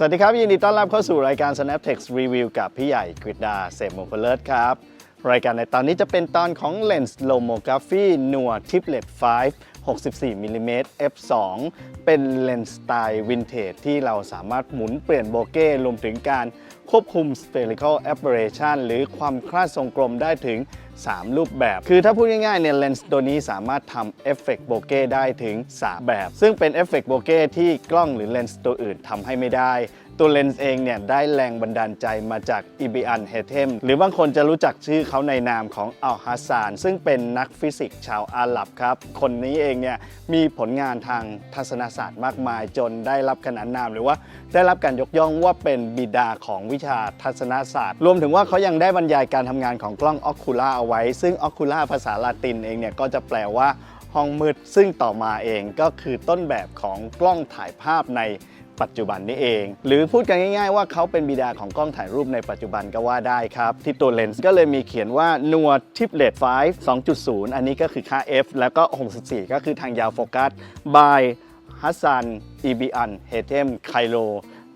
สวัสดีครับ ยินดีต้อนรับเข้าสู่รายการ Snaptex Review กับพี่ใหญ่กฤษดาเสมโมเพลิศครับ รายการในตอนนี้จะเป็นตอนของ Lens Lomography Nua Triplet 5 64มิลลิเมตร f2 เป็นเลนส์สไตล์วินเทจที่เราสามารถหมุนเปลี่ยนโบเก้รวมถึงการควบคุม spherical aberration หรือความคลาดทรงกลมได้ถึง 3 รูปแบบ คือถ้าพูดง่ายๆเนี่ยเลนส์ตัวนี้สามารถทำเอฟเฟกต์โบเก้ได้ถึง 3 แบบ ซึ่งเป็นเอฟเฟกต์โบเก้ที่กล้องหรือเลนส์ตัวอื่นทำให้ไม่ได้ ตัวเลนส์เองเนี่ยได้แรงบันดาลใจมาจากอิบิอันเฮเทมหรือบางคนจะรู้จักชื่อเขาในนามของอัลฮัสซานซึ่งเป็นนักฟิสิกส์ชาวอาหรับครับ คนนี้เองเนี่ยมีผลงานทางทัศนศาสตร์มากมาย จนได้รับขนานนาม หรือว่าได้รับการยกย่องว่าเป็นบิดาของวิชาทัศนศาสตร์ รวมถึงว่าเขายังได้บรรยายการทำงานของกล้องออคูล่าเอาไว้ ซึ่งออคูล่าภาษาลาตินเองเนี่ยก็จะแปลว่าห้องมืดซึ่งต่อมาเองก็คือต้นแบบของกล้องถ่ายภาพใน ปัจจุบันนี้เอง หรือพูดกันง่าย ๆ ว่าเขาเป็นบิดาของกล้องถ่ายรูปในปัจจุบันก็ว่าได้ครับ ที่ตัวเลนส์ก็เลยมีเขียนว่า Nua Triplet 5 2.0 อันนี้ก็คือค่า f แล้วก็ 64 ก็คือทางยาวโฟกัส by ฮัสซันอีบีอันเฮเทมไคโล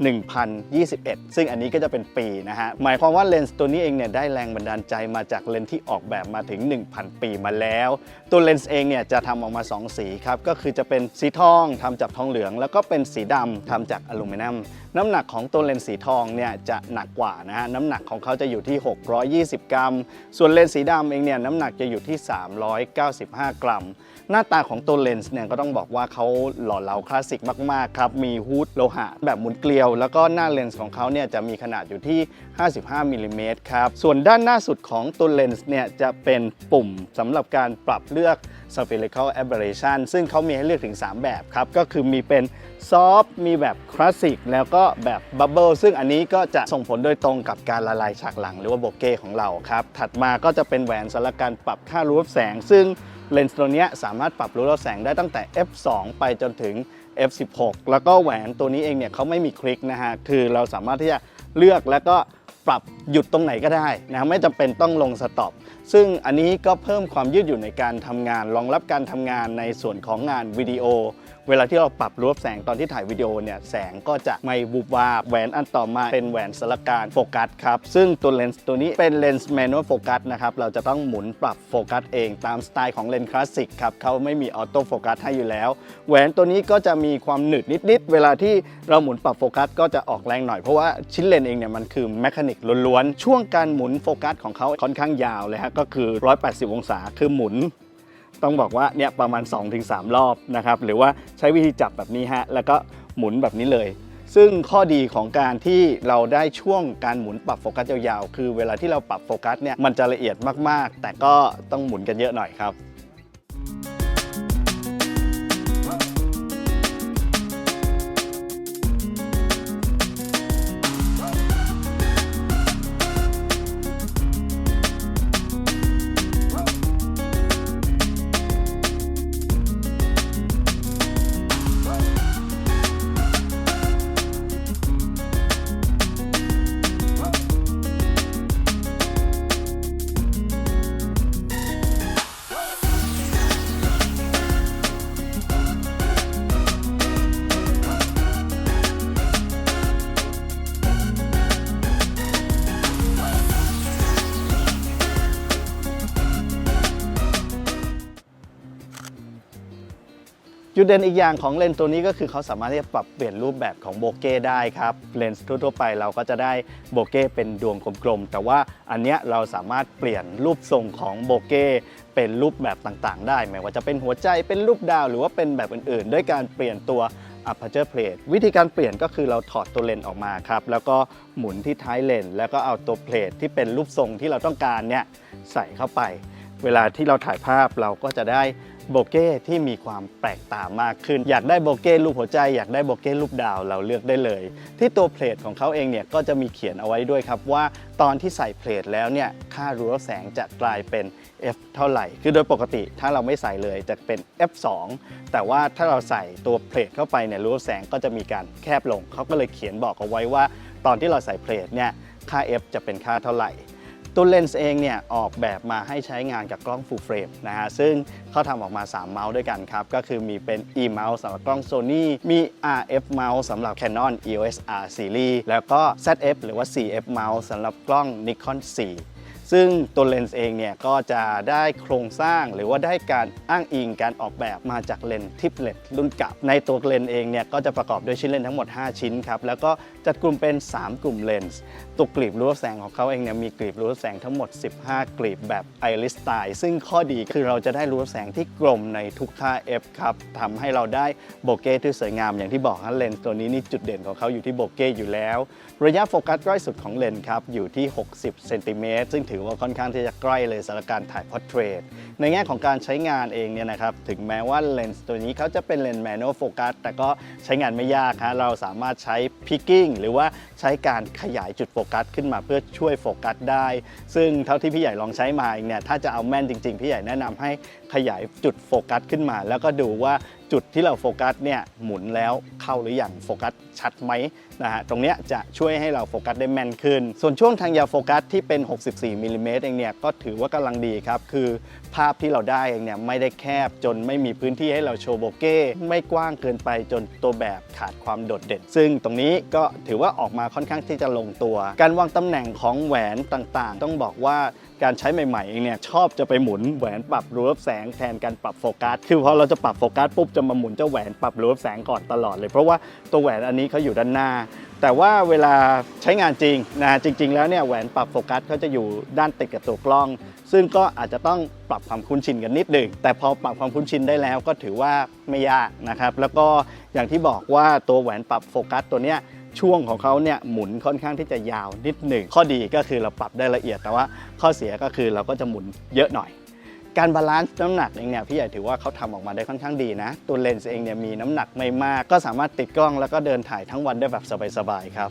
1021 ซึ่งอันนี้ก็จะเป็นปีนะฮะ หมายความว่าเลนส์ตัวนี้เองเนี่ยได้แรงบันดาลใจมาจากเลนส์ที่ออกแบบมาถึง 1,000 ปีมาแล้ว ตัวเลนส์เองเนี่ยจะทำออกมา 2 สีครับ ก็คือจะเป็นสีทองทำจากทองเหลือง แล้วก็เป็นสีดำทำจากอลูมิเนียม น้ำหนักของตัวเลนส์สีทองเนี่ยจะหนักกว่านะฮะ น้ำหนักของเขาจะอยู่ที่ 620 กรัม ส่วนเลนส์สีดำเองเนี่ยน้ำหนักจะอยู่ที่ 395 กรัม หน้าตาของตัวเลนส์เนี่ยก็ต้องบอกว่าเขาหล่อเหลาคลาสสิกมากๆครับ มีฮูดโลหะแบบหมุนเกลียว แล้วก็หน้าเลนส์ของเขาเนี่ยจะมีขนาดอยู่ที่ 55มิลลิเมตรครับ ส่วนด้านหน้าสุดของตัวเลนส์เนี่ยจะเป็นปุ่มสำหรับการปรับเลือก spherical aberration ซึ่งเขามีให้เลือกถึง 3 แบบครับ ก็คือมีเป็นซอฟมีแบบคลาสสิกแล้วก็แบบบับเบิลซึ่งอันนี้ก็จะส่งผลโดยตรงกับการละลายฉากหลังหรือว่าโบเก้ของเราครับ ถัดมาก็จะเป็นแหวนสำหรับการปรับค่ารูรับแสง ซึ่ง เลนส์ตัวนี้สามารถปรับรูรับแสงได้ตั้งแต่ f2 ไปจนถึง f16 แล้วก็แหวนตัวนี้เองเนี่ยเขาไม่มีคลิกนะฮะคือเราสามารถที่จะเลือกแล้วก็ปรับหยุดตรงไหนก็ได้นะไม่จำเป็นต้องลงสต็อปซึ่งอันนี้ก็เพิ่มความยืดหยุ่นในการทำงานรองรับการทำงานในส่วนของงานวิดีโอเวลาที่เราปรับรูปแสงตอนที่ถ่ายวิดีโอเนี่ยแสงก็จะไม่บุบวาบแหวนอันต่อมาเป็นแหวนสลักการโฟกัสครับ ซึ่งตัวเลนส์ตัวนี้เป็นเลนส์แมนนวลโฟกัสนะครับเราจะต้องหมุนปรับโฟกัสเองตามสไตล์ของเลนส์คลาสสิกครับเขาไม่มีออโต้โฟกัสให้อยู่แล้ว แหวนตัวนี้ก็จะมีความหนืดนิดๆเวลาที่เราหมุนปรับโฟกัสก็จะออกแรงหน่อยเพราะว่าชิ้นเลนส์เองเนี่ยมันคือแมคานิกล้วนๆช่วงการหมุนโฟกัสของเขาค่อนข้างยาวเลยฮะก็คือ 180 องศาคือหมุน ต้องบอกว่าเนี่ยประมาณ 2-3 รอบนะครับหรือว่าใช้วิธีจับแบบนี้ฮะแล้วก็หมุนแบบนี้เลย ซึ่งข้อดีของการที่เราได้ช่วงการหมุนปรับโฟกัสยาวๆ คือเวลาที่เราปรับโฟกัสเนี่ยมันจะละเอียดมากๆ แต่ก็ต้องหมุนกันเยอะหน่อยครับ จุดเด่นอีกอย่างของเลนส์ตัวนี้ก็คือเขาสามารถที่จะปรับเปลี่ยนรูปแบบของโบเก้ได้ครับเลนส์ทั่วๆไปเราก็จะได้โบเก้เป็นดวงกลมๆ แต่ว่าอันเนี้ยเราสามารถเปลี่ยนรูปทรงของโบเก้เป็นรูปแบบต่างๆ ได้ไม่ว่าจะเป็นหัวใจเป็นรูปดาว หรือว่าเป็นแบบอื่นๆ ด้วยการเปลี่ยนตัว aperture plate วิธีการเปลี่ยนก็คือเราถอดตัวเลนส์ออกมาครับแล้วก็หมุนที่ท้ายเลนส์แล้วก็เอาตัวเพลทที่เป็นรูปทรงที่เราต้องการเนี่ยใส่เข้าไป เวลาที่เราถ่ายภาพเราก็จะได้ โบเก้ที่มีความแปลกตามากขึ้น อยากได้โบเก้รูปหัวใจ อยากได้โบเก้รูปดาวเราเลือกได้เลย ที่ตัวเพลทของเขาเองเนี่ยก็จะมีเขียนเอาไว้ด้วยครับว่าตอนที่ใส่เพลทแล้วเนี่ยค่ารูรับแสงจะกลายเป็น f เท่าไหร่ คือโดยปกติถ้าเราไม่ใส่เลยจะเป็น f2 แต่ว่าถ้าเราใส่ตัวเพลทเข้าไปเนี่ยรูรับแสงก็จะมีการแคบลงเขาก็เลยเขียนบอกเอาไว้ว่า ตอนที่เราใส่เพลทเนี่ยค่า f จะเป็นค่าเท่าไหร่ ตัวเลนส์เองเนี่ยออกแบบมาให้ใช้งานกับกล้อง full frame นะฮะซึ่งเขาทำออกมา 3 เมาส์ด้วยกันครับ ก็คือมีเป็น e mouse สำหรับกล้อง Sony มี RF mouse สำหรับ Canon EOS R series แล้วก็ ZF หรือว่า CF mouse สำหรับกล้อง Nikon 4ซึ่งตัวเลนส์เองเนี่ยก็จะได้โครงสร้างหรือว่าได้การอ้างอิงการออกแบบมาจากเลนส์ทิปเลตรุ่นเก่าในตัวเลนส์เองเนี่ยก็จะประกอบด้วยชิ้นเลนส์ทั้งหมด 5 ชิ้นครับแล้วก็จัดกลุ่มเป็น 3 กลุ่มเลนส์ตัวกลีบรูรับแสงของเขาเองเนี่ยมีกลีบรูรับแสงทั้งหมด 15 กลีบแบบไอริสไตล์ซึ่งข้อดีคือเราจะได้รูรับแสงที่กลมในทุกค่า f ครับทำให้เราได้โบเก้ที่สวยงามอย่างที่บอกนะเลนส์ตัวนี้นี่จุดเด่นของเขาอยู่ที่โบเก้อยู่แล้ว ระยะโฟกัสใกล้สุดของเลนส์ครับอยู่ที่ 60เซนติเมตรซึ่งถือว่าค่อนข้างที่จะใกล้เลยสำหรับการถ่ายพอร์เทรตในแง่ของการใช้งานเองเนี่ยนะครับถึงแม้ว่าเลนส์ตัวนี้เขาจะเป็นเลนส์แมนนวลโฟกัสแต่ก็ใช้งานไม่ยากฮะเราสามารถใช้พิกกิ้งหรือว่าใช้การขยายจุดโฟกัสขึ้นมาเพื่อช่วยโฟกัสได้ ซึ่งเท่าที่พี่ใหญ่ลองใช้มาเองเนี่ยถ้าจะเอาแม่นจริง ๆ พี่ใหญ่แนะนำให้ขยายจุดโฟกัสขึ้นมา แล้วก็ดูว่า จุดที่เราโฟกัสเนี่ยหมุนแล้วเข้าหรืออยังโฟกัสชัดไหมนะฮะตรงเนี้ยจะช่วยให้เราโฟกัสได้แม่นขึ้น ส่วนช่วงทางยาวโฟกัสที่เป็น 64มิลลิเมตรเองเนี่ยก็ถือว่ากำลังดีครับ คือภาพที่เราได้เองเนี่ยไม่ได้แคบจนไม่มีพื้นที่ให้เราโชว์โบเก้ไม่กว้างเกินไปจนตัวแบบขาดความโดดเด่น ซึ่งตรงนี้ก็ถือว่าออกมาค่อนข้างที่จะลงตัว การวางตำแหน่งของแหวนต่างๆ ต้องบอกว่า การใช้ใหม่ๆเองเนี่ยชอบจะไปหมุนแหวนปรับรูรับแสงแทนการปรับโฟกัส คือพอเราจะปรับโฟกัสปุ๊บจะมาหมุนเจ้าแหวนปรับรูรับแสงก่อนตลอดเลย เพราะว่าตัวแหวนอันนี้เขาอยู่ด้านหน้า แต่ว่าเวลาใช้งานจริงนะจริง ๆ แล้วเนี่ยแหวนปรับโฟกัสเขาจะอยู่ด้านติดกับตัวกล้อง ซึ่งก็อาจจะต้องปรับความคุ้นชินกันนิดหนึ่งแต่พอปรับความคุ้นชินได้แล้วก็ถือว่าไม่ยากนะครับแล้วก็อย่างที่บอกว่าตัวแหวนปรับโฟกัสตัวเนี้ย ช่วงของเขาเนี่ยหมุนค่อนข้างที่จะยาวนิดหนึ่งข้อดีก็คือเราปรับได้ละเอียด แต่ว่าข้อเสียก็คือเราก็จะหมุนเยอะหน่อย การบาลานซ์น้ำหนักเองเนี่ยพี่ใหญ่ถือว่าเขาทำออกมาได้ค่อนข้างดีนะ ตัวเลนส์เองเนี่ยมีน้ำหนักไม่มาก ก็สามารถติดกล้องแล้วก็เดินถ่ายทั้งวันได้แบบสบายๆครับ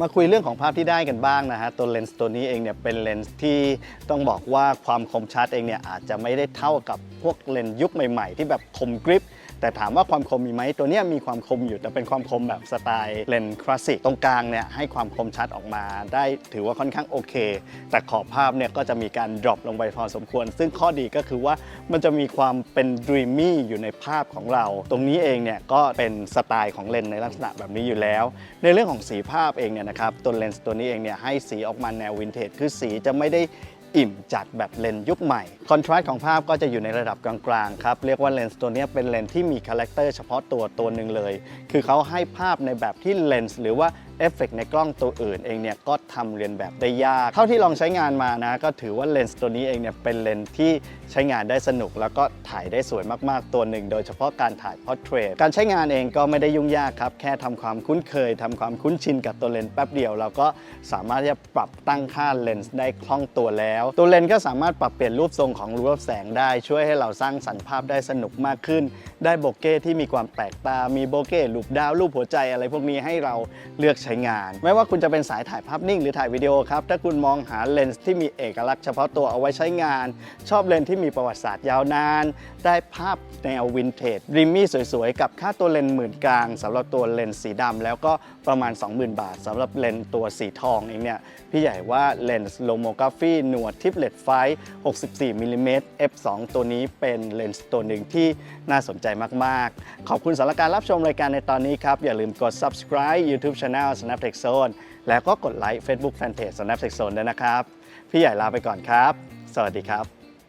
มาคุยเรื่องของภาพที่ได้กันบ้างนะฮะตัวเลนส์ตัวนี้เองเนี่ยเป็นเลนส์ที่ต้องบอกว่าความคมชัดเองเนี่ยอาจจะไม่ได้เท่ากับพวกเลนส์ยุคใหม่ ๆ ที่แบบคมกริป แต่ถามว่าความคมมีไหมตัวนี้มีความคมอยู่แต่เป็นความคมแบบสไตล์เลนคลาสสิกตรงกลางเนี่ยให้ความคมชัดออกมา ได้ถือว่าค่อนข้างโอเค แต่ขอบภาพเนี่ยก็จะมีการดรอปลงไปพอสมควร ซึ่งข้อดีก็คือว่ามันจะมีความเป็นดรีมมี่อยู่ในภาพของเรา ตรงนี้เองเนี่ยก็เป็นสไตล์ของเลนในลักษณะแบบนี้อยู่แล้ว ในเรื่องของสีภาพเองเนี่ยนะครับตัวเลนส์ตัวนี้เองเนี่ยให้สีออกมาแนววินเทจคือสีจะไม่ได้ อิ่มจัดแบบเลนส์ยุคใหม่ คอนทราสต์ของภาพก็จะอยู่ในระดับกลางๆครับ เรียกว่าเลนส์ตัวนี้เป็นเลนส์ที่มีคาแรคเตอร์เฉพาะตัวตัวหนึ่งเลย คือเขาให้ภาพในแบบที่เลนส์หรือว่า เอฟเฟกในกล้องตัวอื่นเองเนี่ยก็ทำเรียนแบบได้ยาก เท่าที่ลองใช้งานมานะก็ถือว่าเลนส์ตัวนี้เองเนี่ยเป็นเลนส์ที่ใช้งานได้สนุก แล้วก็ถ่ายได้สวยมากๆตัวหนึ่ง โดยเฉพาะการถ่ายพอร์เทรตการใช้งานเองก็ไม่ได้ยุ่งยากครับ แค่ทำความคุ้นเคยทำความคุ้นชินกับตัวเลนส์แป๊บเดียวเราก็สามารถที่จะปรับตั้งค่าเลนส์ได้คล่องตัวแล้ว ตัวเลนส์ก็สามารถปรับเปลี่ยนรูปทรงของรูปแสงได้ ช่วยให้เราสร้างสรรค์ภาพได้สนุกมากขึ้น ได้โบเก้ที่มีความแปลกตา มีโบเก้รูปดาวรูปหัวใจอะไรพวกนี้ให้เราเลือกใช้งาน ไม่ว่าคุณจะเป็นสายถ่ายภาพนิ่งหรือถ่ายวิดีโอครับ ถ้าคุณมองหาเลนส์ที่มีเอกลักษณ์เฉพาะตัวเอาไว้ใช้งาน ชอบเลนส์ที่มีประวัติศาสตร์ยาวนาน ได้ภาพแนววินเทจริมมี่สวยๆ กับค่าตัวเลนส์หมื่นกลางสำหรับตัวเลนส์สีดำแล้วก็ประมาณ 20,000 บาทสำหรับเลนส์ตัวสีทองเองเนี่ยพี่ใหญ่ว่าเลนส์โลโมกราฟีหนวดทิปเลตไฟ 64มิลลิเมตร f2 ตัวนี้เป็นเลนส์ตัวหนึ่งที่น่าสนใจมากๆ ขอบคุณสำหรับการรับชมรายการในตอนนี้ครับ อย่าลืมกด subscribe YouTube Channel Snaptech Zone แล้วก็กดไลค์ Facebook Fanpage Snaptech Zone ด้วยนะครับ พี่ใหญ่ลาไปก่อนครับ สวัสดีครับ